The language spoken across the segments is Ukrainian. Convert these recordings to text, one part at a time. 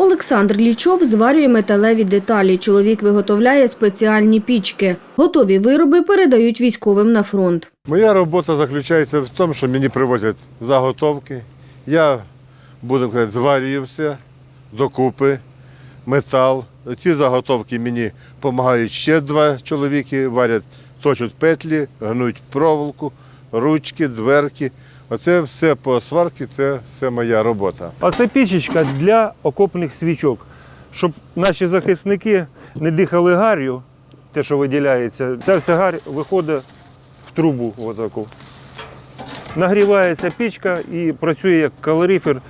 Олександр Лічов зварює металеві деталі. Чоловік виготовляє спеціальні пічки. Готові вироби передають військовим на фронт. Моя робота заключається в тому, що мені привозять заготовки. Я, будемо казати, зварюю все докупи, метал. Ці заготовки мені допомагають ще два чоловіки, варять, точать петлі, гнуть проволоку, ручки, дверки. Оце все по сварці, це все моя робота. А це пічечка для окопних свічок, щоб наші захисники не дихали гар'ю, те, що виділяється. Ця вся гарь виходить в трубу. Отаку. Нагрівається пічка і працює як калорифер.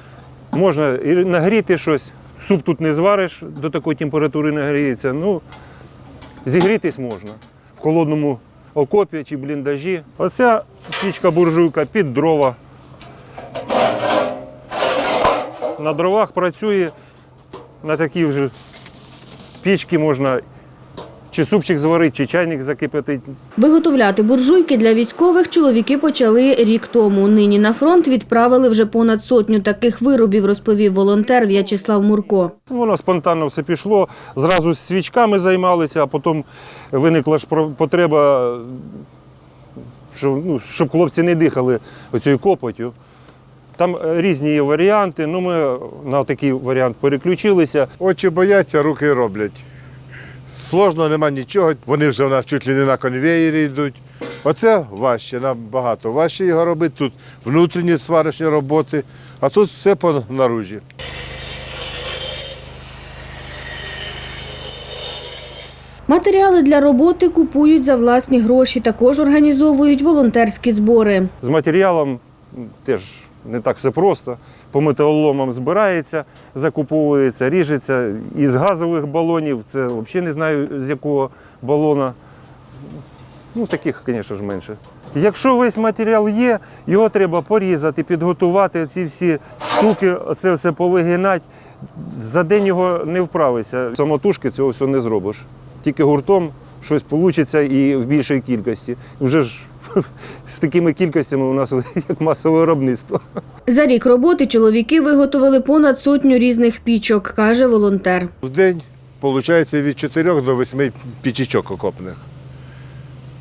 Можна і нагріти щось. Суп тут не звариш, до такої температури нагріється. Ну, зігрітись можна в холодному окопі чи бліндажі. Оця пічка-буржуйка під дрова. На дровах працює, на такій вже пічці можна чи супчик зварити, чи чайник закипятити. Виготовляти буржуйки для військових чоловіки почали рік тому. Нині на фронт відправили вже понад сотню таких виробів, розповів волонтер В'ячеслав Мурко. Воно спонтанно все пішло. Зразу з свічками займалися, а потім виникла ж потреба, щоб, ну, щоб хлопці не дихали оцією копотю. Там різні є варіанти. Ну, ми на такий варіант переключилися. Очі бояться, руки роблять. Сложно, нема нічого. Вони вже у нас чуть ли не на конвеєрі йдуть. Оце важче, набагато важче його робити. Тут внутрішні сварочні роботи, а тут все по наружі. Матеріали для роботи купують за власні гроші. Також організовують волонтерські збори. З матеріалом теж не так все просто. По металоломам збирається, закуповується, ріжеться. Із газових балонів, це взагалі не знаю з якого балона. Ну, таких, звісно ж, менше. Якщо весь матеріал є, його треба порізати, підготувати ці всі штуки, це все повигинати. За день його не вправишся. Самотужки цього все не зробиш. Тільки гуртом щось вийде і в більшій кількості. Вже ж з такими кількостями у нас як масове виробництво. За рік роботи чоловіки виготовили понад сотню різних пічок, каже волонтер. В день виходить від 4 до 8 пічечок окопних.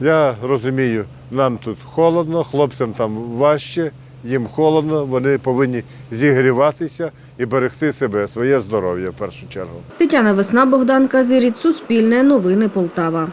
Я розумію, нам тут холодно, хлопцям там важче, їм холодно, вони повинні зігріватися і берегти себе, своє здоров'я в першу чергу. Тетяна Весна, Богдан Казиріт, Суспільне, Новини Полтава.